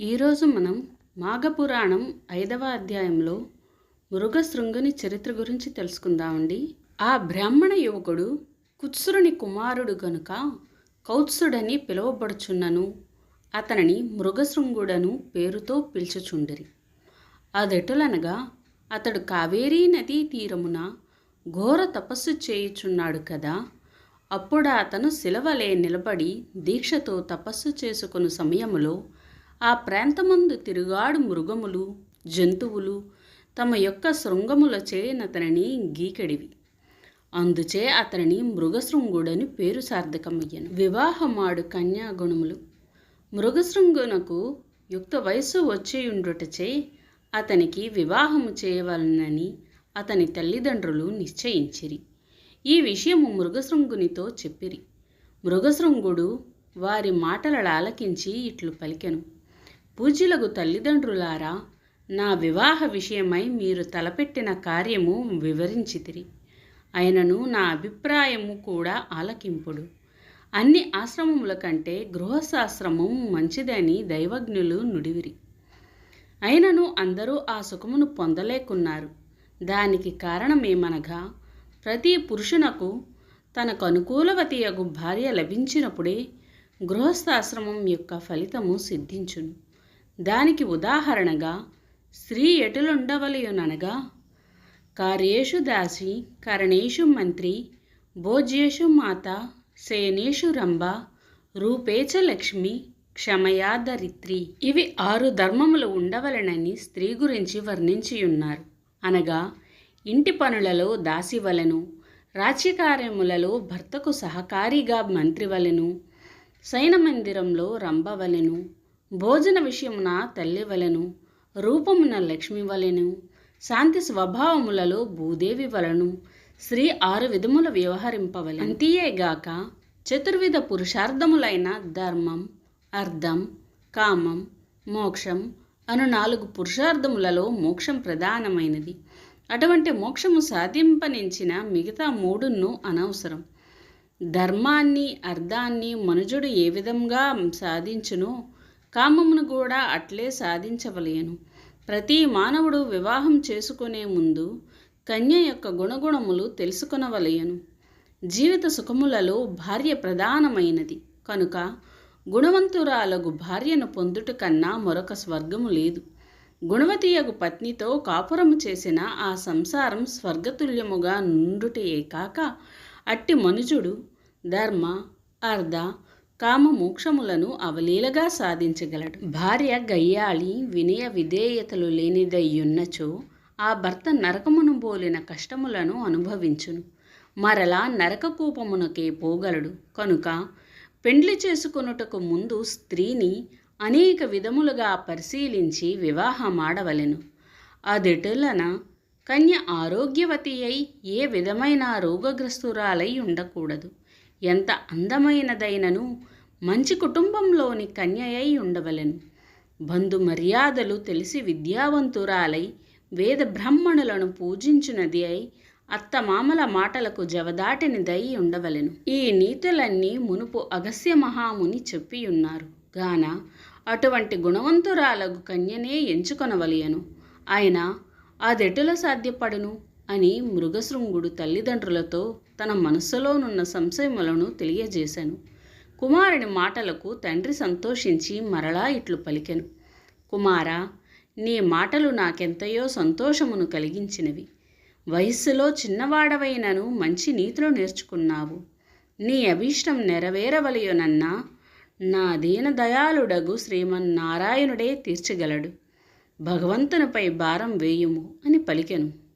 ఈరోజు మనం మాఘపురాణం ఐదవ అధ్యాయంలో మృగశృంగుని చరిత్ర గురించి తెలుసుకుందామండి. ఆ బ్రాహ్మణ యువకుడు కుత్సురుని కుమారుడు గనుక కౌత్సుడని పిలువబడుచున్నను అతనిని మృగశృంగుడను పేరుతో పిలుచుచుండిరి. అదెటులనగా అతడు కావేరీ నదీ తీరమున ఘోర తపస్సు చేయుచున్నాడు కదా అప్పుడు అతను శిలవలే నిలబడి దీక్షతో తపస్సు చేసుకుని సమయములో ఆ ప్రాంతమందు తిరుగాడు మృగములు జంతువులు తమ యొక్క శృంగములచే అతనిని గీకెడివి. అందుచే అతనిని మృగశృంగుడని పేరు సార్థకమయ్యను. వివాహమాడు కన్యాగుణములు. మృగశృంగునకు యుక్త వయస్సు వచ్చియుండుటచే అతనికి వివాహము చేయవలనని అతని తల్లిదండ్రులు నిశ్చయించిరి. ఈ విషయము మృగశృంగునితో చెప్పిరి. మృగశృంగుడు వారి మాటలు ఆలకించి ఇట్లు పలికెను. పూజ్యులకు తల్లిదండ్రులారా నా వివాహ విషయమై మీరు తలపెట్టిన కార్యము వివరించితిరి. అయినను నా అభిప్రాయము కూడా ఆలకింపుడు. అన్ని ఆశ్రమముల కంటే గృహశాస్త్రము మంచిదని దైవజ్ఞులు నుడివిరి. అయినను అందరూ ఆ సుఖమును పొందలేకున్నారు. దానికి కారణమేమనగా ప్రతి పురుషునకు తనకు అనుకూలవతియగు భార్య లభించినప్పుడే గృహస్థాశ్రమం యొక్క ఫలితము సిద్ధించును. దానికి ఉదాహరణగా స్త్రీ ఎటులుండవలయుననగా కార్యేషు దాసి కరణేషు మంత్రి భోజ్యేషు మాత శయనేషు రంభ రూపేచ లక్ష్మి క్షమయా దరిత్రి ఇవి ఆరు ధర్మములు ఉండవలెనని స్త్రీ గురించి వర్ణించియున్నారు. అనగా ఇంటి పనులలో దాసి వలెను రాజ్యకార్యములలో భర్తకు సహకారిగా మంత్రి వలెను మందిరంలో రంభవలను భోజన విషయమున తల్లి వలెను రూపమున లక్ష్మి వలెను శాంతి స్వభావములలో భూదేవి వలను స్త్రీ ఆరు విధముల వ్యవహరింపవలెను. అంతియేగాక చతుర్విధ పురుషార్థములైన ధర్మం అర్థం కామం మోక్షం అను నాలుగు పురుషార్థములలో మోక్షం ప్రధానమైనది. అటువంటి మోక్షము సాధింపనించిన మిగతా మూడును అనవసరం. ధర్మాన్ని అర్థాన్ని మనుజుడు ఏ విధంగా సాధించునో కామమును కూడా అట్లే సాధించవలేను. ప్రతి మానవుడు వివాహం చేసుకునే ముందు కన్య యొక్క గుణగుణములు తెలుసుకొనవలయను జీవిత సుఖములలో భార్య ప్రధానమైనది. కనుక గుణవంతురాలకు భార్యను పొందుట కన్నా మరొక స్వర్గము లేదు. గుణవతియగు పత్నితో కాపురము చేసిన ఆ సంసారం స్వర్గతుల్యముగా నుండుటే కాక అట్టి మనుజుడు ధర్మ అర్ధ కామ మోక్షములను అవలీలగా సాధించగలడు. భార్య గయ్యాళి వినయ విధేయతలు లేనిదయ్యున్నచో ఆ భర్త నరకమును బోలిన కష్టములను అనుభవించును. మరలా నరకకూపమునకే పోగలడు. కనుక పెండ్లి చేసుకొనుటకు ముందు స్త్రీని అనేక విధములుగా పరిశీలించి వివాహమాడవలెను. అదిటులన కన్య ఆరోగ్యవతి అయి ఏ విధమైన రోగగ్రస్తురాలై ఉండకూడదు. ఎంత అందమైనదైనను మంచి కుటుంబంలోని కన్యయై ఉండవలెను. బంధు మర్యాదలు తెలిసి విద్యావంతురాలై వేద బ్రాహ్మణులను పూజించినది అయి అత్తమామల మాటలకు జవదాటినిదై ఉండవలెను. ఈ నీతులన్నీ మునుపు అగస్య మహాముని చెప్పియున్నారు. గాన అటువంటి గుణవంతురాలకు కన్యనే ఎంచుకొనవలయను. ఆయన అదెటుల సాధ్యపడును అని మృగశృంగుడు తల్లిదండ్రులతో తన మనస్సులోనున్న సంశయములను తెలియజేశాను కుమారుని మాటలకు తండ్రి సంతోషించి మరలా ఇట్లు పలికెను. కుమారా నీ మాటలు నాకెంతయో సంతోషమును కలిగించినవి. వయస్సులో చిన్నవాడవైనను మంచి నీతులు నేర్చుకున్నావు. నీ అభీష్టం నెరవేరవలయునన్నా నా దీనదయాళుడగు శ్రీమన్నారాయణుడే తీర్చగలడు. భగవంతునిపై భారం వేయుము అని పలికెను.